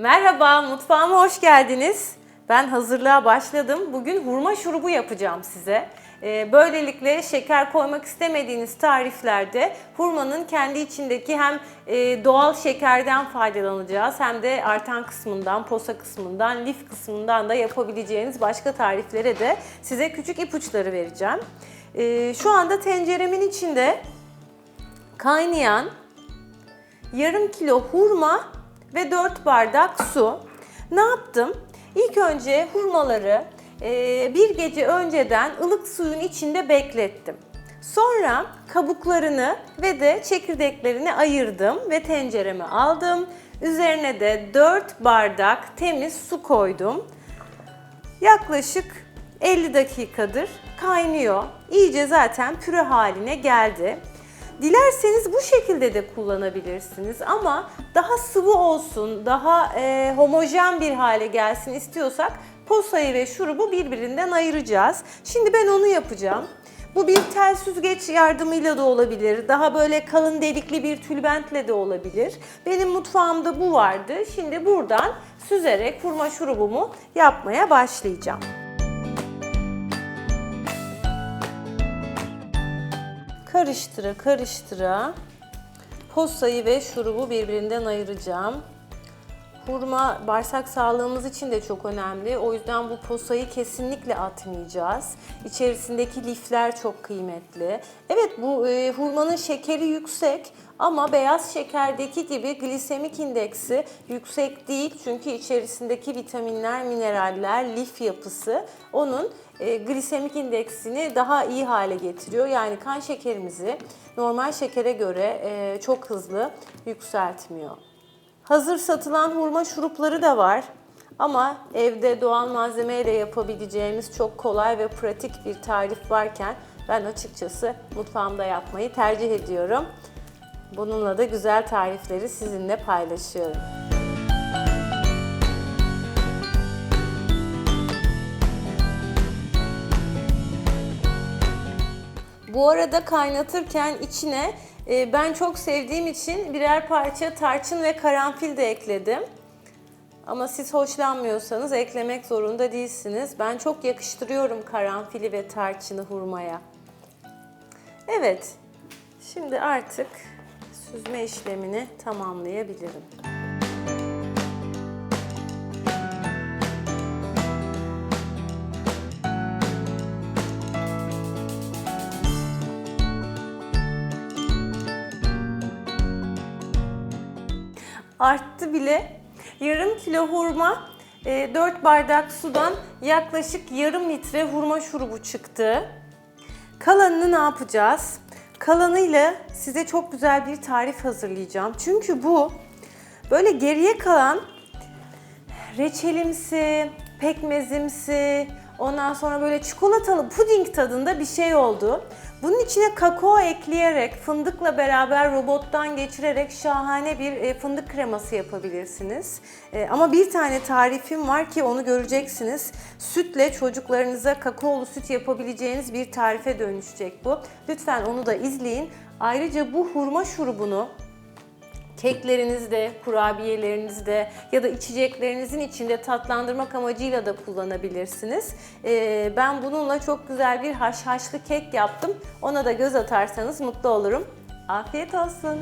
Merhaba, mutfağıma hoş geldiniz. Ben hazırlığa başladım. Bugün hurma şurubu yapacağım size. Ee, Böylelikle şeker koymak istemediğiniz tariflerde hurmanın kendi içindeki hem e, doğal şekerden faydalanacağız hem de artan kısmından, posa kısmından, lif kısmından da yapabileceğiniz başka tariflere de size küçük ipuçları vereceğim. Ee, Şu anda tenceremin içinde kaynayan yarım kilo hurma ve 4 bardak su. Ne yaptım? İlk önce hurmaları e, bir gece önceden ılık suyun içinde beklettim. Sonra kabuklarını ve de çekirdeklerini ayırdım ve tencereme aldım. Üzerine de 4 bardak temiz su koydum. Yaklaşık 50 dakikadır kaynıyor. İyice zaten püre haline geldi. Dilerseniz bu şekilde de kullanabilirsiniz ama daha sıvı olsun, daha e, homojen bir hale gelsin istiyorsak posayı ve şurubu birbirinden ayıracağız. Şimdi ben onu yapacağım. Bu bir tel süzgeç yardımıyla da olabilir. Daha böyle kalın delikli bir tülbentle de olabilir. Benim mutfağımda bu vardı. Şimdi buradan süzerek hurma şurubumu yapmaya başlayacağım. Karıştıra karıştıra posayı ve şurubu birbirinden ayıracağım. Hurma bağırsak sağlığımız için de çok önemli. O yüzden bu posayı kesinlikle atmayacağız. İçerisindeki lifler çok kıymetli. Evet bu e, hurmanın şekeri yüksek ama beyaz şekerdeki gibi glisemik indeksi yüksek değil. Çünkü içerisindeki vitaminler, mineraller, lif yapısı onun e, glisemik indeksini daha iyi hale getiriyor. Yani kan şekerimizi normal şekere göre e, çok hızlı yükseltmiyor. Hazır satılan hurma şurupları da var. Ama evde doğal malzemeyle yapabileceğimiz çok kolay ve pratik bir tarif varken ben açıkçası mutfağımda yapmayı tercih ediyorum. Bununla da güzel tarifleri sizinle paylaşıyorum. Bu arada kaynatırken içine e, ben çok sevdiğim için birer parça tarçın ve karanfil de ekledim. Ama siz hoşlanmıyorsanız eklemek zorunda değilsiniz. Ben çok yakıştırıyorum karanfili ve tarçını hurmaya. Evet, şimdi artık süzme işlemini tamamlayabilirim. Arttı bile. Yarım kilo hurma, 4 bardak sudan yaklaşık yarım litre hurma şurubu çıktı. Kalanını ne yapacağız? Kalanıyla size çok güzel bir tarif hazırlayacağım. Çünkü bu böyle geriye kalan reçelimsi, pekmezimsi, ondan sonra böyle çikolatalı puding tadında bir şey oldu. Bunun içine kakao ekleyerek, fındıkla beraber robottan geçirerek şahane bir e, fındık kreması yapabilirsiniz. E, Ama bir tane tarifim var ki onu göreceksiniz. Sütle çocuklarınıza kakaolu süt yapabileceğiniz bir tarife dönüşecek bu. Lütfen onu da izleyin. Ayrıca bu hurma şurubunu keklerinizde, kurabiyelerinizde ya da içeceklerinizin içinde tatlandırmak amacıyla da kullanabilirsiniz. Ee, ben bununla çok güzel bir haşhaşlı kek yaptım. Ona da göz atarsanız mutlu olurum. Afiyet olsun.